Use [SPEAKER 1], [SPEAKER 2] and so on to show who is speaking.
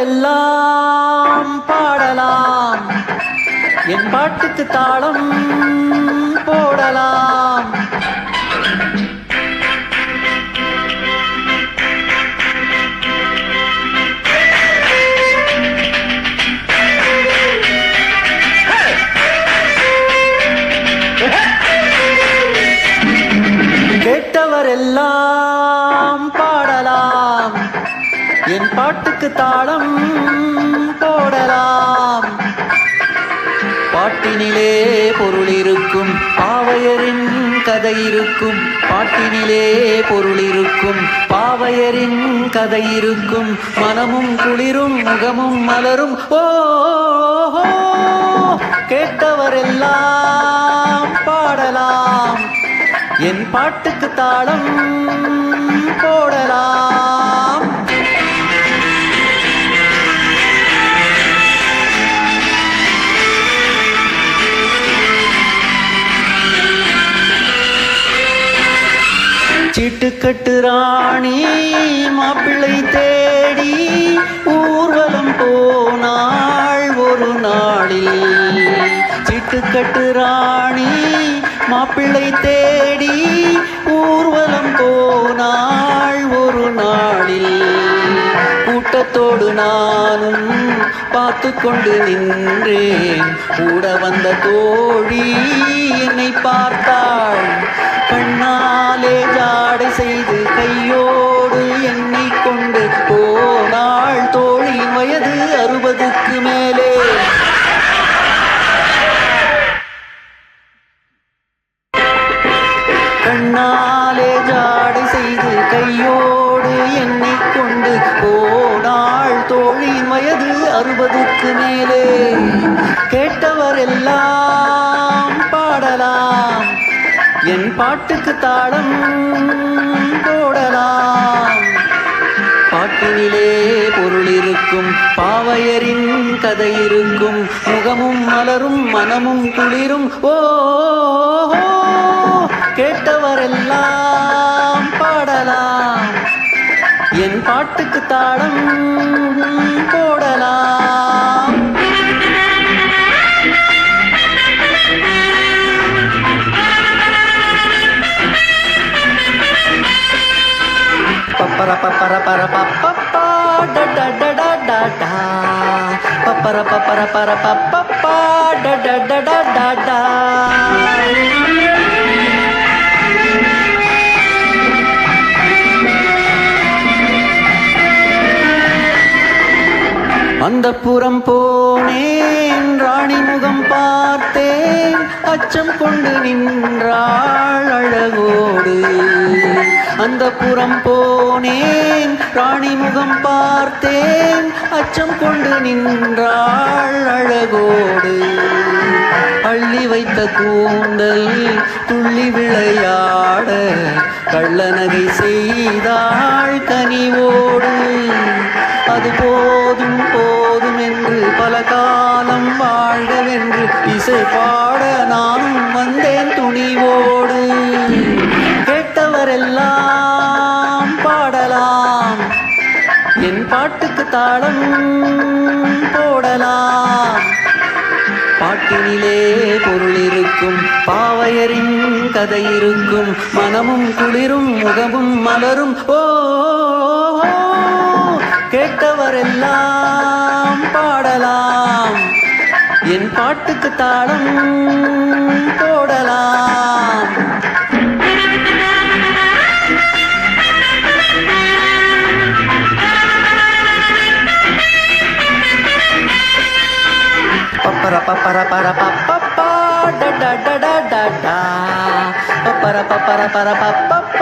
[SPEAKER 1] கேட்டவரெல்லாம் பாடலாம். என் பாட்டுக்கு தாளம் போடலாம். கேட்டவரெல்லாம் என் பாட்டுக்கு தாளம் போடலாம். பாட்டினிலே பொருள் இருக்கும் பாவையரின் கதை இருக்கும். பாட்டினிலே பொருள் இருக்கும் பாவையரின் கதை இருக்கும். மனமும் குளிரும் முகமும் மலரும். ஓ கேட்டவரெல்லாம் பாடலாம். என் பாட்டுக்கு தாளம் போட சிட்டுக்கட்டு ராணி மாப்பிள்ளை தேடி ஊர்வலம் போனாள் ஒரு நாளில். சிட்டுக்கட்டு ராணி மாப்பிள்ளை தேடி ஊர்வலம் போனாள் ஒரு நாளில். கூட்டத்தோடு நானும் பார்த்து கொண்டு நின்றேன். கூட வந்த தோழி என்னை பார்த்தாள். கண்ணாலே ஜாடை செய்து கையோடு என்னை கொண்டு போனாள். தோழியின் வயது அறுபதுக்கு மேலே. கண்ணா அறுபதுக்கு மேலே கேட்டவர் எல்லாம் பாடலாம். என் பாட்டுக்கு தாளம் போடலாம். பாட்டினிலே பொருள் இருக்கும் பாவையரின் கதை இருக்கும் முகமும் மலரும் மனமும் குளிரும். ஓ கேட்டவரெல்லாம் என் பாட்டுக்கு தாளம் போடலாம். பப்பர பப்பர பர பப்பப்பா ட ட ட பப்பர பப்பர பர பப்பப்பா ட ட ட. அந்த புறம் போனேன் ராணி முகம் பார்த்தேன் அச்சம் கொண்டு நின்றாள் அழகோடு. அந்த புறம் போனேன் ராணி முகம் பார்த்தேன் அச்சம் கொண்டு நின்றாள் அழகோடு. அள்ளி வைத்த கூந்தல் துள்ளி விளையாட கள்ளநகை செய்தாள் கனிவோடு. அது பாட்டு பாட நானும் வந்தேன் துணிவோடு. கேட்டவரெல்லாம் பாடலாம். என் பாட்டுக்கு தாளம் போடலாம். பாட்டினிலே பொருள் இருக்கும் பாவையரின் கதை இருக்கும் மனமும் குளிரும் முகமும் மலரும். ஓ கேட்டவரெல்லாம் பாடலாம். என் பாட்டுக்கு தாளம் போடலாம். பப்பர பப்பர பர பப்பப்பா ட ட ட பப்பர பப்பர பர பப்பப்பா